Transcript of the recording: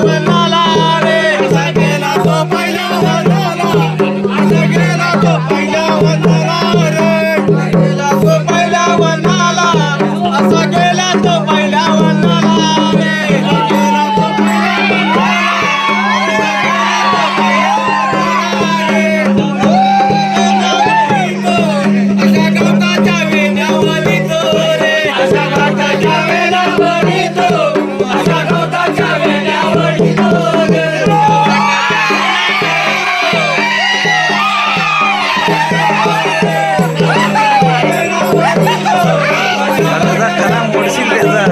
Amen. मोडशील त्याचा